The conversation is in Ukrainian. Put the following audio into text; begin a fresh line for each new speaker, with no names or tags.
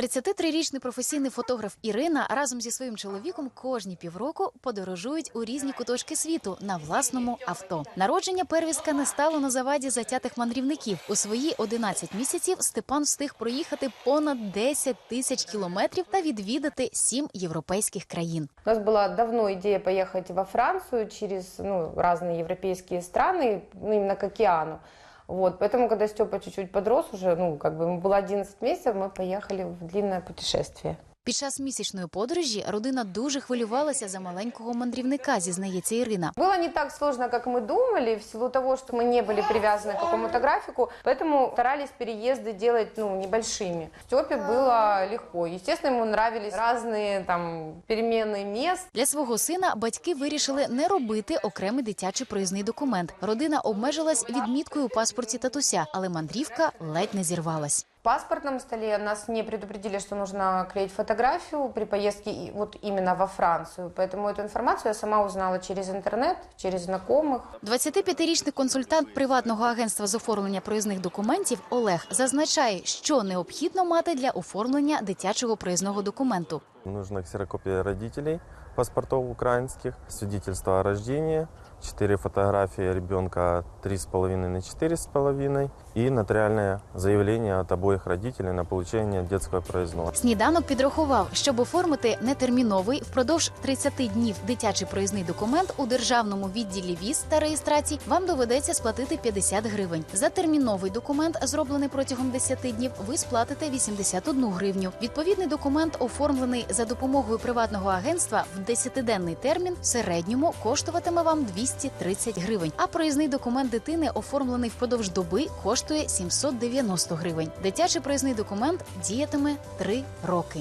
33-річний професійний фотограф Ірина разом зі своїм чоловіком кожні півроку подорожують у різні куточки світу на власному авто. Народження первістка не стало на заваді затятих мандрівників. У свої 11 місяців Степан встиг проїхати понад 10 тисяч кілометрів та відвідати сім європейських країн.
У нас была давно идея поехать во Францию через ну, разные европейские страны, ну, именно к океану. Вот, поэтому, когда Степа чуть-чуть подрос уже, ну, как бы ему было 11 месяцев, мы поехали в длинное путешествие.
Під час місячної подорожі родина дуже хвилювалася за маленького мандрівника, зізнається Ірина.
Было не так сложно, как мы думали, в силу того, что мы не были привязаны к какому-то графику, поэтому старались переезды делать ну, небольшими. Степе было легко. Естественно, ему нравились разные там перемены мест.
Для свого сина батьки вирішили не робити окремий дитячий проїзний документ. Родина обмежилась відміткою у паспорті татуся, але мандрівка ледь не зірвалась.
В паспортном столе нас не предупредили, что нужно клеить фотографию при поездке и- вот именно во Францию. Поэтому эту информацию я сама узнала через интернет, через знакомых.
25-річний консультант приватного агентства з оформлення проїзних документів Олег зазначає, що необхідно мати для оформлення дитячого проїзного документу.
Нужна ксерокопия родителей, паспортов украинских, свидетельство о рождении, 4 фотографии ребенка 3,5 на 4,5 и нотариальное заявление от обоих родителей на получение детского проездного.
Сніданок підрахував, щоб оформити нетерміновий впродовж 30 днів дитячий проїзний документ у державному відділі віз та реєстрації вам доведеться сплатити 50 гривень. За терміновий документ, зроблений протягом 10 днів, ви сплатите 81 гривню. Відповідний документ, оформлений за допомогою приватного агентства в 10-денний термін, в середньому коштуватиме вам 230 гривень. А проїзний документ дитини, оформлений впродовж доби, коштує 790 гривень. Дитячий проїзний документ діятиме 3 роки.